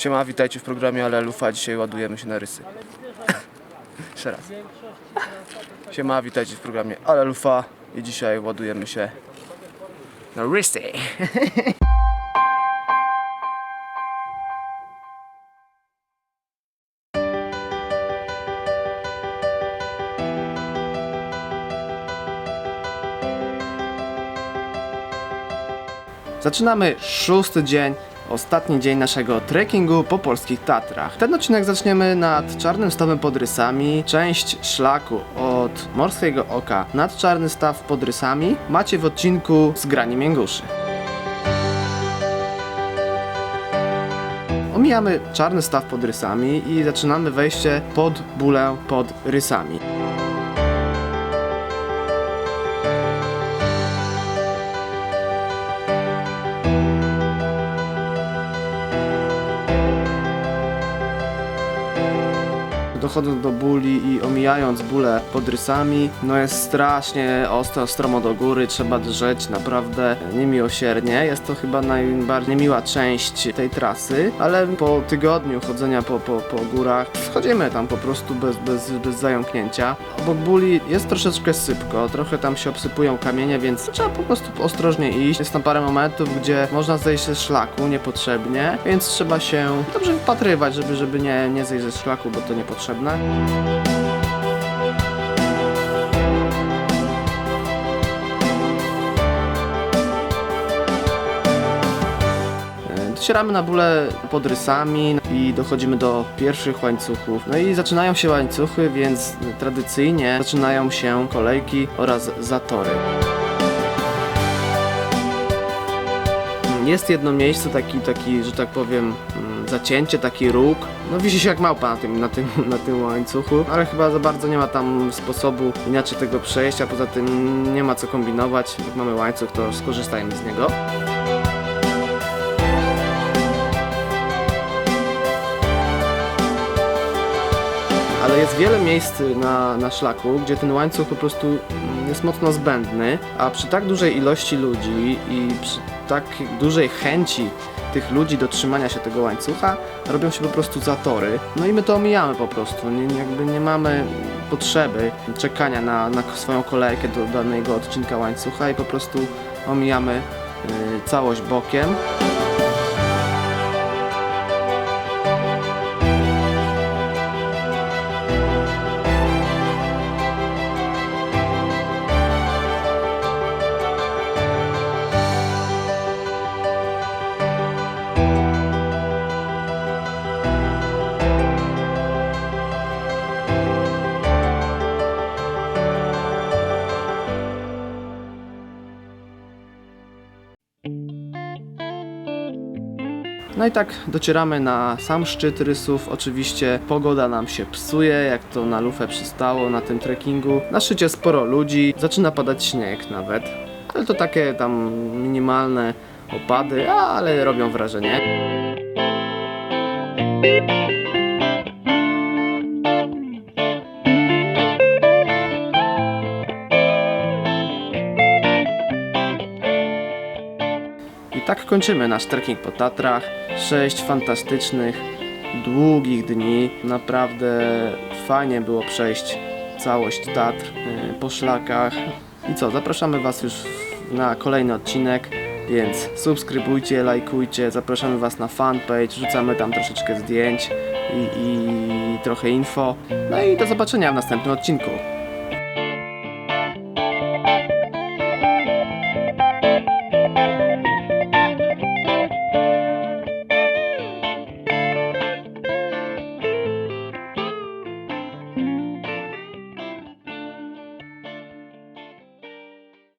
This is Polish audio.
Siema, witajcie w programie Ale Lufa. Dzisiaj ładujemy się na rysy. Jeszcze raz. Siema, witajcie w programie Ale Lufa. I dzisiaj ładujemy się na rysy. Zaczynamy szósty dzień, ostatni dzień naszego trekkingu po polskich Tatrach. Ten odcinek zaczniemy nad Czarnym Stawem pod Rysami. Część szlaku od Morskiego Oka nad Czarny Staw pod Rysami macie w odcinku z Grani Mięguszy. Omijamy Czarny Staw pod Rysami i zaczynamy wejście pod Bulę pod Rysami. Dochodząc do buli i omijając bólę pod rysami, no jest strasznie ostro, stromo do góry, trzeba drzeć naprawdę niemiłosiernie. Jest to chyba najbardziej niemiła część tej trasy, ale po tygodniu chodzenia po, po, po górach wchodzimy tam po prostu bez, bez, bez zająknięcia. Obok buli jest troszeczkę sypko, trochę tam się obsypują kamienie, więc trzeba po prostu ostrożnie iść. Jest tam parę momentów, gdzie można zejść ze szlaku niepotrzebnie, więc trzeba się dobrze wypatrywać, żeby, żeby nie, nie zejść ze szlaku, bo to niepotrzebne. E, Docieramy na bólę pod rysami i dochodzimy do pierwszych łańcuchów. No i zaczynają się łańcuchy, więc tradycyjnie zaczynają się kolejki oraz zatory. Jest jedno miejsce, taki, taki że tak powiem, mm, zacięcie, taki róg. No wisi się jak małpa na tym, na, tym, na tym łańcuchu, ale chyba za bardzo nie ma tam sposobu inaczej tego przejścia. Poza tym nie ma co kombinować. Jak mamy łańcuch, to skorzystajmy z niego. Ale jest wiele miejsc na, na szlaku, gdzie ten łańcuch po prostu jest mocno zbędny, a przy tak dużej ilości ludzi i przy tak dużej chęci tych ludzi do trzymania się tego łańcucha, robią się po prostu zatory. No i my to omijamy po prostu. Nie, jakby nie mamy potrzeby czekania na, na swoją kolejkę do danego odcinka łańcucha i po prostu omijamy y, całość bokiem. No i tak docieramy na sam szczyt rysów. Oczywiście pogoda nam się psuje, jak to na lufę przystało na tym trekkingu. Na szczycie sporo ludzi, zaczyna padać śnieg nawet. Ale to takie tam minimalne opady, ale robią wrażenie. Tak kończymy nasz trekking po Tatrach. Sześć fantastycznych, długich dni. Naprawdę fajnie było przejść całość Tatr y, po szlakach. I co, zapraszamy Was już na kolejny odcinek, więc subskrybujcie, lajkujcie, zapraszamy Was na fanpage, rzucamy tam troszeczkę zdjęć i, i trochę info. No i do zobaczenia w następnym odcinku.